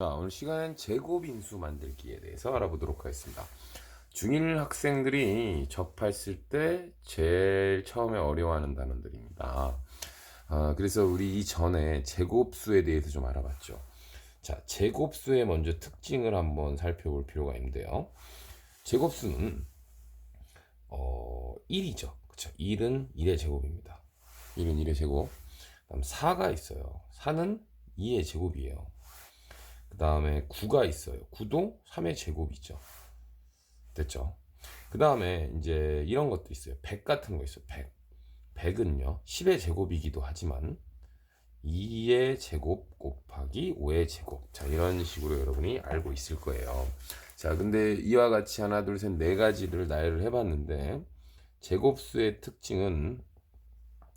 자, 오늘 시간은 제곱인수 만들기에 대해서 알아보도록 하겠습니다. 중1 학생들이 접했을 때 제일 처음에 어려워하는 단어들입니다. 아, 그래서 우리 이전에 제곱수에 대해서 좀 알아봤죠. 자, 제곱수의 먼저 특징을 한번 살펴볼 필요가 있는데요. 제곱수는 어, 1이죠. 그쵸? 1은 1의 제곱입니다. 1은 1의 제곱. 그다음 4가 있어요. 4는 2의 제곱이에요. 그 다음에 9가 있어요. 9도 3의 제곱이죠. 됐죠? 그 다음에 이제 이런 것도 있어요. 100 같은 거 있어요. 100. 100은요, 10의 제곱이기도 하지만 2의 제곱 곱하기 5의 제곱. 자, 이런 식으로 여러분이 알고 있을 거예요. 자, 근데 이와 같이 하나, 둘, 셋, 네 가지를 나열을 해봤는데, 제곱수의 특징은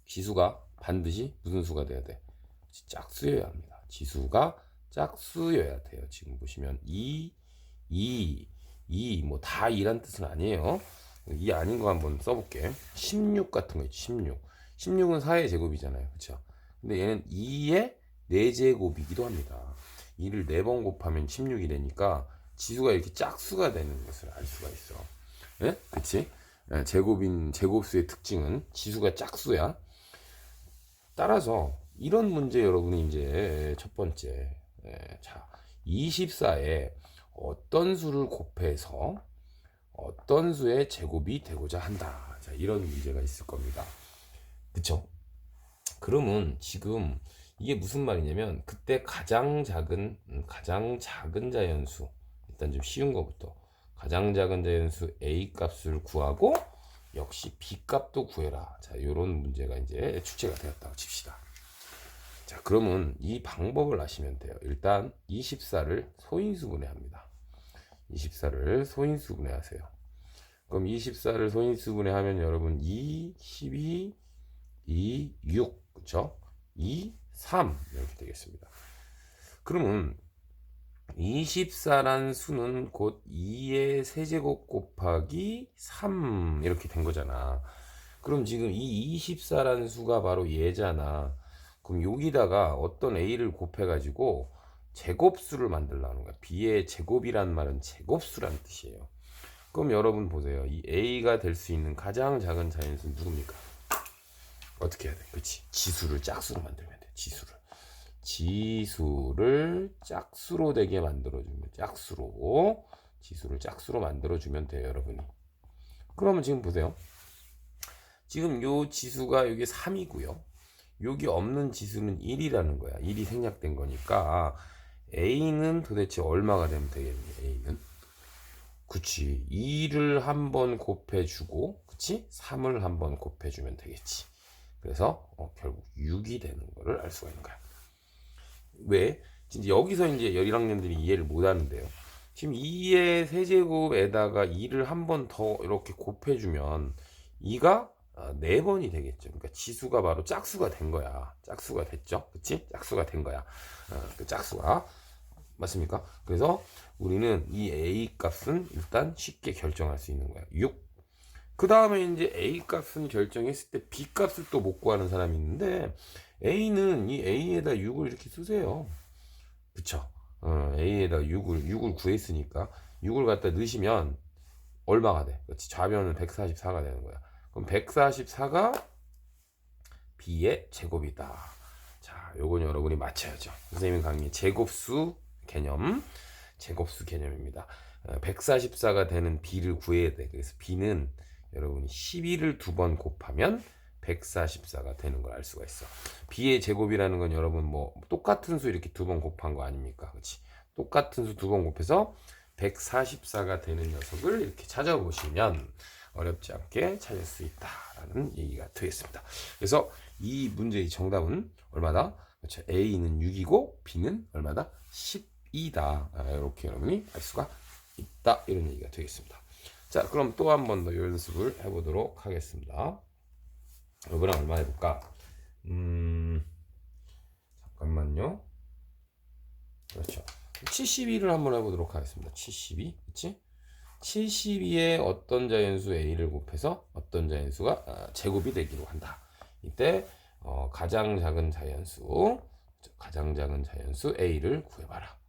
지수가 반드시 무슨 수가 돼야 돼? 짝수여야 합니다. 지수가 짝수여야 돼요. 지금 보시면 2, 2, 2, 뭐 다 2란 뜻은 아니에요. 이 아닌 거 한번 써볼게. 16 같은 거 있죠. 16. 16은 4의 제곱이잖아요. 그쵸? 근데 얘는 2의 4제곱이기도 합니다. 2를 4번 곱하면 16이 되니까 지수가 이렇게 짝수가 되는 것을 알 수가 있어. 예? 그치? 예, 제곱인, 제곱수의 특징은 지수가 짝수야. 따라서 이런 문제 여러분이 이제 첫 번째 예, 자 24에 어떤 수를 곱해서 어떤 수의 제곱이 되고자 한다. 자 이런 문제가 있을 겁니다. 그쵸? 그러면 지금 이게 무슨 말이냐면 그때 가장 작은 음, 가장 작은 자연수 일단 좀 쉬운 것부터 가장 작은 자연수 a 값을 구하고 역시 b 값도 구해라. 자 이런 문제가 이제 출제가 되었다고 칩시다. 자, 그러면 이 방법을 아시면 돼요. 일단 24를 소인수분해 합니다. 24를 소인수분해 하세요. 그럼 24를 소인수분해 하면 여러분 2, 12, 2, 6, 그쵸? 2, 3 이렇게 되겠습니다. 그러면 24란 수는 곧 2의 세제곱 곱하기 3 이렇게 된 거잖아. 그럼 지금 이 24란 수가 바로 얘잖아. 그럼 여기다가 어떤 a를 곱해가지고 제곱수를 만들라는 거야. b의 제곱이란 말은 제곱수란 뜻이에요. 그럼 여러분 보세요. 이 a가 될 수 있는 가장 작은 자연수는 누굽니까? 어떻게 해야 돼? 그렇지. 지수를 짝수로 만들면 돼. 지수를. 지수를 짝수로 되게 만들어주면 짝수로 지수를 짝수로 만들어주면 돼요, 여러분이. 그러면 지금 보세요. 지금 요 지수가 여기 3이고요. 여기 없는 지수는 1이라는 거야. 1이 생략된 거니까 a는 도대체 얼마가 되면 되겠니? a는 그치 2를 한 번 곱해주고 그치 3을 한 번 곱해주면 되겠지. 그래서 어, 결국 6이 되는 거를 알 수가 있는 거야. 왜? 이제 여기서 이제 1학년들이 이해를 못 하는데요. 지금 2의 세제곱에다가 2를 한 번 더 이렇게 곱해주면 2가 아, 네 번이 되겠죠. 그러니까 지수가 바로 짝수가 된 거야. 짝수가 됐죠. 그치? 짝수가 된 거야. 어, 그 짝수가. 맞습니까? 그래서 우리는 이 A 값은 일단 쉽게 결정할 수 있는 거야. 6. 그 다음에 이제 A 값은 결정했을 때 B 값을 또 못 구하는 사람이 있는데 A는 이 A에다 6을 이렇게 쓰세요. 그쵸? 어, A에다 6을, 6을 구했으니까 6을 갖다 넣으시면 얼마가 돼? 그렇지? 좌변은 144가 되는 거야. 그럼 144가 b의 제곱이다. 자, 요건 여러분이 맞춰야죠. 선생님 강의 제곱수 개념, 제곱수 개념입니다. 144가 되는 b를 구해야 돼. 그래서 b는 여러분이 12를 두 번 곱하면 144가 되는 걸 알 수가 있어. b의 제곱이라는 건 여러분 뭐 똑같은 수 이렇게 두 번 곱한 거 아닙니까? 그렇지? 똑같은 수 두 번 곱해서 144가 되는 녀석을 이렇게 찾아보시면 어렵지 않게 찾을 수 있다라는 얘기가 되겠습니다. 그래서 이 문제의 정답은 얼마다? 그렇죠. A는 6이고 B는 얼마다? 12다. 이렇게 여러분이 알 수가 있다. 이런 얘기가 되겠습니다. 자, 그럼 또 한 번 더 연습을 해보도록 하겠습니다. 이번엔 얼마 해볼까? 음, 잠깐만요. 그렇죠. 72를 한번 해보도록 하겠습니다. 72, 그치? 72에 어떤 자연수 a를 곱해서 어떤 자연수가 어, 제곱이 되기로 한다. 이때 어, 가장 작은 자연수, 가장 작은 자연수 a를 구해봐라.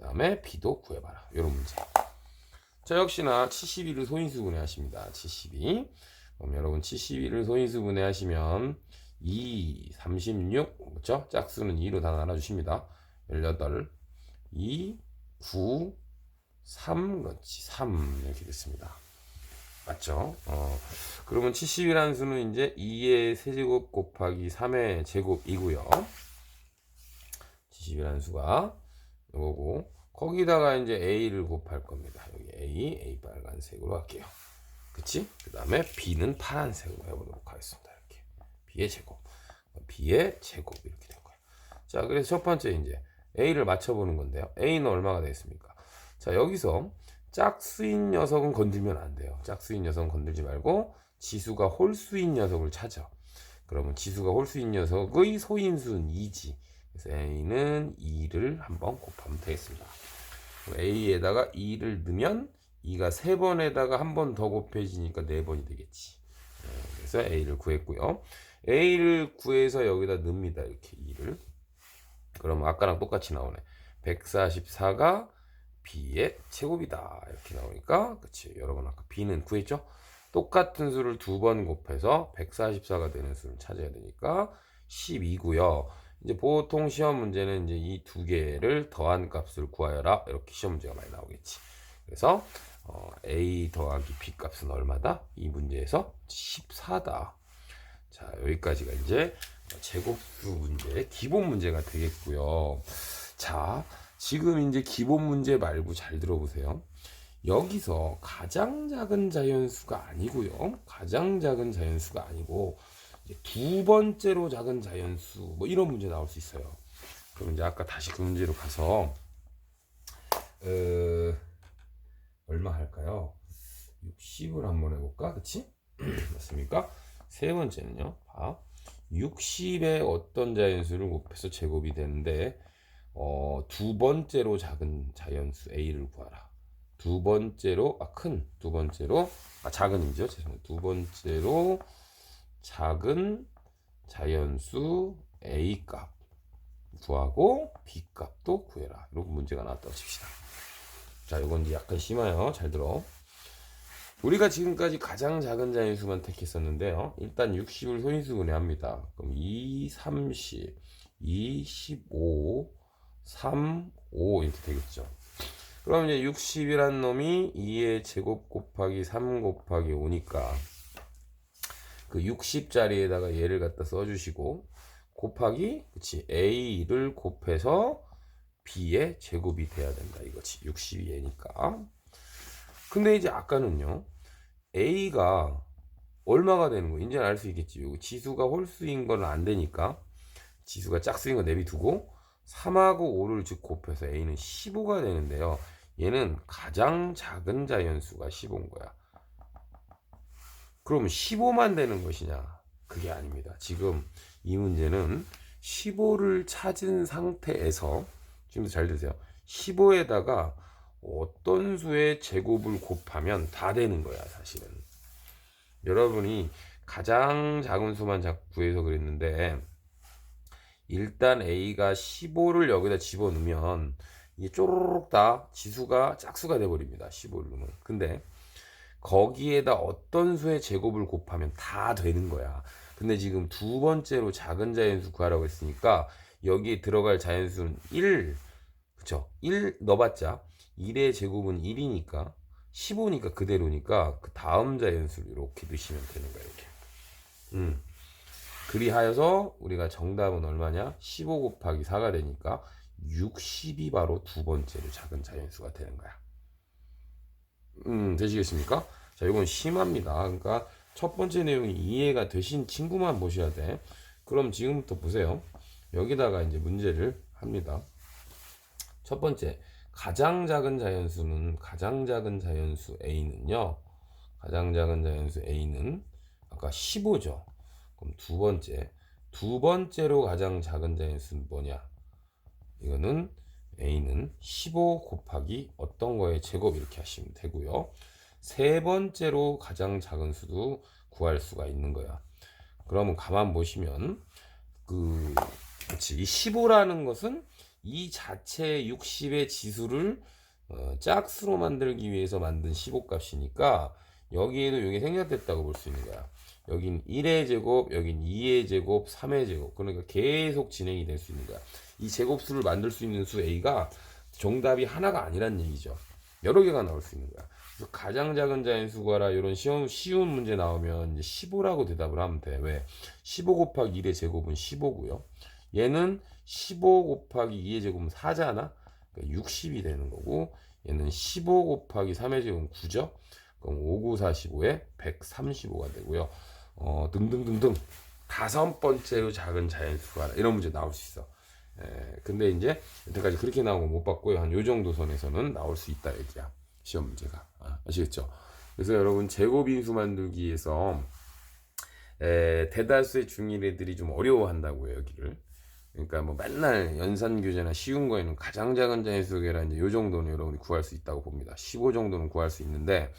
다음에 b도 구해봐라. 이런 문제. 자, 역시나 72를 소인수 분해 하십니다. 72. 그럼 여러분 72를 소인수 분해 하시면 2, 36, 그렇죠? 짝수는 2로 다 나눠주십니다. 18, 2, 9, 3, 그렇지. 3 이렇게 됐습니다. 맞죠? 어, 그러면 70이라는 수는 이제 2의 세제곱 곱하기 3의 제곱이고요. 70이라는 수가 이거고 거기다가 이제 a를 곱할 겁니다. 여기 a, a 빨간색으로 할게요. 그치? 그 다음에 b는 파란색으로 해보도록 하겠습니다. 이렇게 b의 제곱, b의 제곱 이렇게 된 거예요. 자, 그래서 첫 번째 이제 a를 맞춰보는 건데요. a는 얼마가 되겠습니까? 자, 여기서 짝수인 녀석은 건들면 안 돼요. 짝수인 녀석은 건들지 말고 지수가 홀수인 녀석을 찾아. 그러면 지수가 홀수인 녀석의 소인수는 2지. 그래서 a는 2를 한번 곱하면 되겠습니다. a에다가 2를 넣으면 2가 3번에다가 한 번 더 곱해지니까 4번이 되겠지. 네, 그래서 a를 구했고요. a를 구해서 여기다 넣습니다. 이렇게 2를. 그럼 아까랑 똑같이 나오네. 144가 b의 제곱이다. 이렇게 나오니까 그치 여러분 아까 b는 구했죠? 똑같은 수를 두 번 곱해서 144가 되는 수를 찾아야 되니까 12고요. 이제 보통 시험 문제는 이제 이 두 개를 더한 값을 구하여라. 이렇게 시험 문제가 많이 나오겠지. 그래서 어, a 더하기 b 값은 얼마다? 이 문제에서 14다. 자, 여기까지가 이제 제곱수 문제 기본 문제가 되겠고요. 자, 지금 이제 기본 문제 말고 잘 들어보세요. 여기서 가장 작은 자연수가 아니고요. 가장 작은 자연수가 아니고 두 번째로 작은 자연수 뭐 이런 문제 나올 수 있어요. 그럼 이제 아까 다시 그 문제로 가서 어, 얼마 할까요? 60을 한번 해볼까? 그치? 맞습니까? 세 번째는요. 봐. 60의 어떤 자연수를 곱해서 제곱이 되는데 어, 두 번째로 작은 자연수 a를 구하라. 두 번째로 아 큰 두 번째로 아 작은이죠. 죄송해요. 두 번째로 작은 자연수 a 값 구하고 b 값도 구해라. 이런 문제가 나왔다고 칩시다. 자 이건 이제 약간 심해요. 잘 들어. 우리가 지금까지 가장 작은 자연수만 택했었는데요. 일단 60을 소인수분해합니다. 그럼 2, 30, 2, 15 3, 5 이렇게 되겠죠. 그럼 이제 60이란 놈이 2의 제곱 곱하기 3 곱하기 5니까 그 60짜리에다가 얘를 갖다 써주시고 곱하기 그치 a를 곱해서 b의 제곱이 돼야 된다 이거지. 60이 얘니까. 근데 이제 아까는요 a가 얼마가 되는 거 이제 알수 있겠지. 요 지수가 홀수인 건 안 되니까. 지수가 짝수인 거 내비두고 3하고 5를 즉 곱해서 a는 15가 되는데요 얘는 가장 작은 자연수가 15인 거야. 그럼 15만 되는 것이냐? 그게 아닙니다. 지금 이 문제는 15를 찾은 상태에서 지금도 잘 들으세요. 15에다가 어떤 수의 제곱을 곱하면 다 되는 거야, 사실은. 여러분이 가장 작은 수만 구해서 그랬는데 일단 A가 15를 여기다 집어넣으면 이게 쪼르륵 다 지수가 짝수가 돼버립니다. 15는. 근데 거기에다 어떤 수의 제곱을 곱하면 다 되는 거야. 근데 지금 두 번째로 작은 자연수 구하라고 했으니까 여기에 들어갈 자연수는 1. 그쵸? 1 넣어봤자 1의 제곱은 1이니까 15니까 그대로니까 그 다음 자연수를 이렇게 넣으시면 되는 거야. 이렇게. 음. 그리하여서 우리가 정답은 얼마냐? 15 곱하기 4가 되니까 60이 바로 두 번째로 작은 자연수가 되는 거야. 음, 되시겠습니까? 자, 이건 심합니다. 그러니까 첫 번째 내용이 이해가 되신 친구만 보셔야 돼. 그럼 지금부터 보세요. 여기다가 이제 문제를 합니다. 첫 번째, 가장 작은 자연수는 가장 작은 자연수 A는요. 가장 작은 자연수 A는 아까 15죠. 그럼 두 번째, 두 번째로 가장 작은 자연수는 뭐냐? 이거는 a는 15 곱하기 어떤 거의 제곱 이렇게 하시면 되고요. 세 번째로 가장 작은 수도 구할 수가 있는 거야. 그러면 가만 보시면 그 그치 이 15라는 것은 이 자체 60의 지수를 어, 짝수로 만들기 위해서 만든 15 값이니까 여기에도 이게 생략됐다고 볼 수 있는 거야. 여긴 1의 제곱, 여긴 2의 제곱, 3의 제곱. 그러니까 계속 진행이 될 수 있는 거야. 이 제곱수를 만들 수 있는 수 A가 정답이 하나가 아니란 얘기죠. 여러 개가 나올 수 있는 거야. 그래서 가장 작은 자연수 구하라 이런 쉬운, 쉬운 문제 나오면 이제 15라고 대답을 하면 돼. 왜? 15 곱하기 1의 제곱은 15고요. 얘는 15 곱하기 2의 제곱은 4잖아. 그러니까 60이 되는 거고 얘는 15 곱하기 3의 제곱은 9죠. 그럼 59, 45에 135가 되고요. 어, 등등등등 다섯 번째로 작은 자연수가 이런 문제 나올 수 있어. 에, 근데 이제 여태까지 그렇게 나온 거 못 봤고요. 한 요 정도 선에서는 나올 수 있다 얘기야. 시험 문제가. 아, 아시겠죠? 그래서 여러분 제곱인수 만들기에서 에, 대다수의 중1 애들이 좀 어려워한다고요, 여기를. 그러니까 뭐 맨날 연산 교재나 쉬운 거에는 가장 작은 자연수 계란 이제 요 정도는 여러분이 구할 수 있다고 봅니다. 15 정도는 구할 수 있는데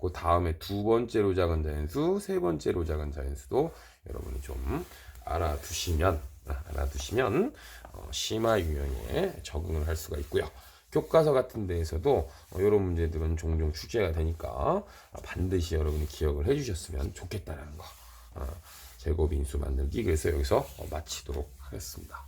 그 다음에 두 번째로 작은 자연수, 세 번째로 작은 자연수도 여러분이 좀 알아두시면 아, 알아두시면 어, 심화 유형에 적응을 할 수가 있고요. 교과서 같은 데에서도 어, 이런 문제들은 종종 출제가 되니까 반드시 여러분이 기억을 해주셨으면 좋겠다라는 거. 어, 제곱 인수 만들기 그래서 여기서 어, 마치도록 하겠습니다.